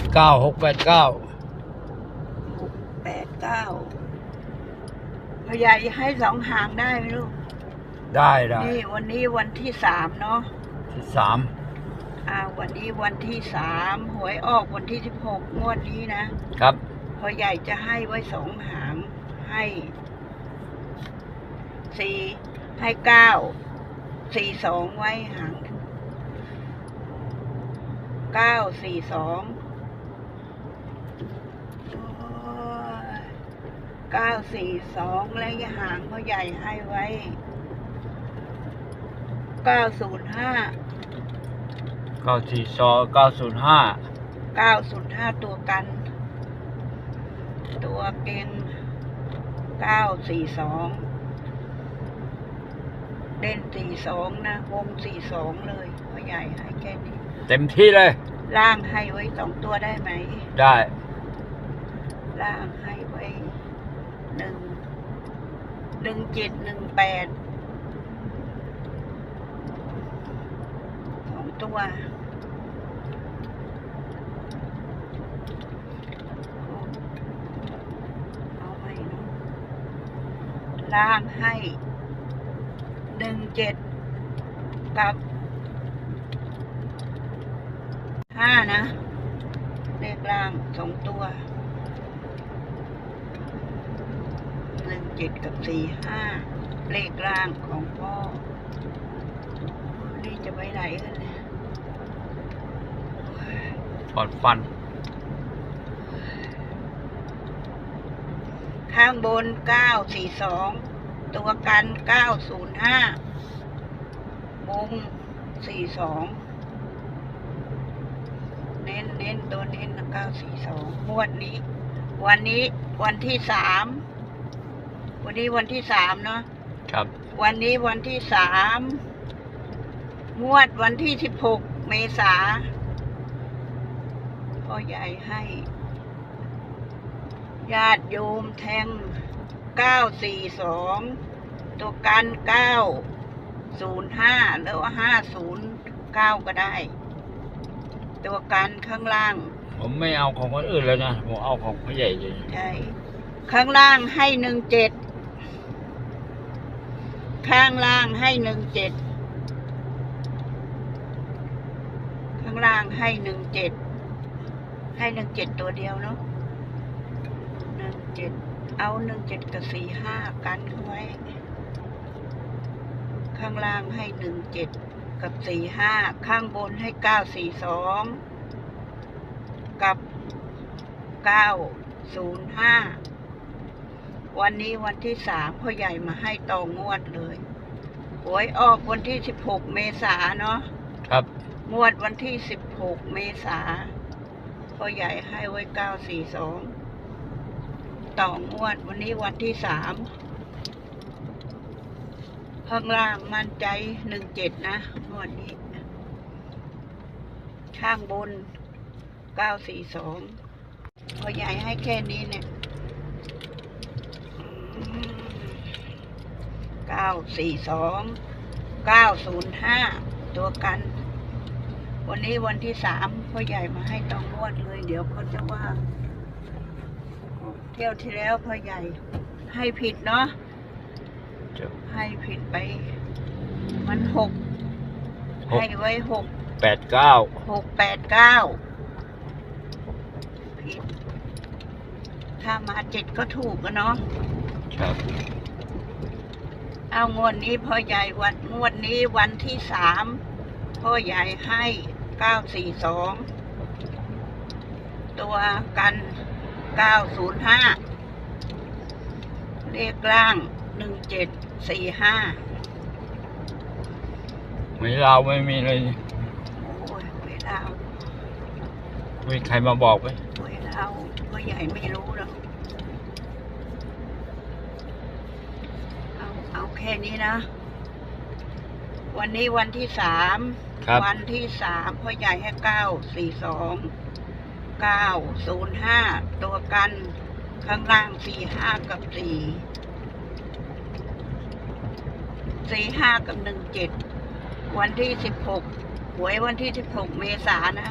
ดเก้าหกแปดเก้าหกแปดเก้าพ่อใหญ่ให้สองหางได้ไหมลูก ได้ได้นี่วันนี้วันที่สามเนาะที่สามอ่า วันนี้วันที่สามหวยออกวันที่สิบหกงวดนี้นะ ครับพ่อใหญ่จะให้ไว้สองหางให้สี่ให้เก้าสี่สองไว้หางเก้าสี่สอง ก้าสี่สองและหางพ่อใหญ่ให้ไว้เก้าศูนย์ห้าเก้าสี่สองเก้าศูนย์ห้าเก้าศูนย์ห้าตัวกัน ตัวเก่งเก้าสี่สองเด่นสี่สองนะวงสี่สองเลยพ่อใหญ่ให้แค่นี้เต็มที่เลย ล่างให้ไว้สองตัวได้ไหม ได้ ล่างให้ไว้ หนึ่งหนึ่งเจ็ดหนึ่งแปดสองตัวเอาไว้เนะล่างให้หนึ่งเจ็ดกับห้านะเลขล่างสองตัวหนึ่ง เจ็ดกับสี่ห้าเลขล่างของพ่อ นี่จะไปไหนกันเนี่ยถอดฟัน ข้างบนเก้าสี่สองตัวกันเก้าศูนย์ห้าบงสี่สองเน้นเน้นตัวเน้นเก้าสี่สองงวดนี้ วันนี้วันที่สาม วันนี้วันที่สามเนาะครับ วันนี้วันที่สามงวดวันที่สิบหกเมษาพ่อใหญ่ให้ ญาติโยมแทงเก้าสี่สองตัวกันเก้าศูนย์ห้าหรือว่าห้าศูนย์เก้าก็ได้ ตัวกันข้างล่าง ผมไม่เอาของคนอื่นแล้วนะ ผมเอาของพ่อใหญ่เลยใช่ ข้างล่างให้หนึ่งเจ็ด ข้างล่างให้หนึ่งเจ็ดข้างล่างให้หนึ่งเจ็ดให้หนึ่งเจ็ดตัวเดียวเนาะหนึ่งเจ็ดเอาหนึ่งเจ็ดกับสี่ห้ากันเข้าไว้ ข้างล่างให้หนึ่งเจ็ดกับสี่ห้าข้างบนให้เก้าสี่สองกับเก้าศูนย์ห้า วันนี้วันที่สามพ่อใหญ่มาให้ต่องวดเลยหวยออกวันที่สิบหกเมษาเนาะครับ งวดวันที่สิบหกเมษาพ่อใหญ่ให้ไว้เก้าสี่สองต่องวดวันนี้วันที่สามข้างล่างมั่นใจหนึ่งเจ็ดนะงวดนี้ ข้างบนเก้าสี่สองพ่อใหญ่ให้แค่นี้เนี่ย เก้าสี่สองเก้าศูนย์ห้าตัวกัน วันนี้วันที่สามพ่อใหญ่มาให้ต้องงวดเลย เดี๋ยวเขาจะว่า เที่ยวที่แล้วพ่อใหญ่ให้ผิดเนาะจะให้ผิดไป มันหกหก ให้ไว้หกแปดเก้าหกแปดเก้าผิด ถ้ามาเจ็ดก็ถูกอะเนาะครับ เอางวดนี้พ่อใหญ่วันงวดนี้วันที่สามพ่อใหญ่ให้เก้าสี่สองตัวกันเก้าศูนย์ห้าเลขล่างหนึ่งเจ็ดสี่ห้าไม่เราไม่มีเลยโอ้ยเวลามีใครมาบอกไหมเวลาพ่อใหญ่ไม่รู้หรอกเอาเอาแค่นี้นะ วันนี้วันที่สาม ครับ วันที่สามพ่อใหญ่ให้เก้าสี่สองเก้าศูนย์ห้าตัวกันข้างล่างสี่ห้ากับสี่สี่ห้ากับหนึ่งเจ็ดวันที่สิบหกหวยวันที่สิบหกเมษายนนะ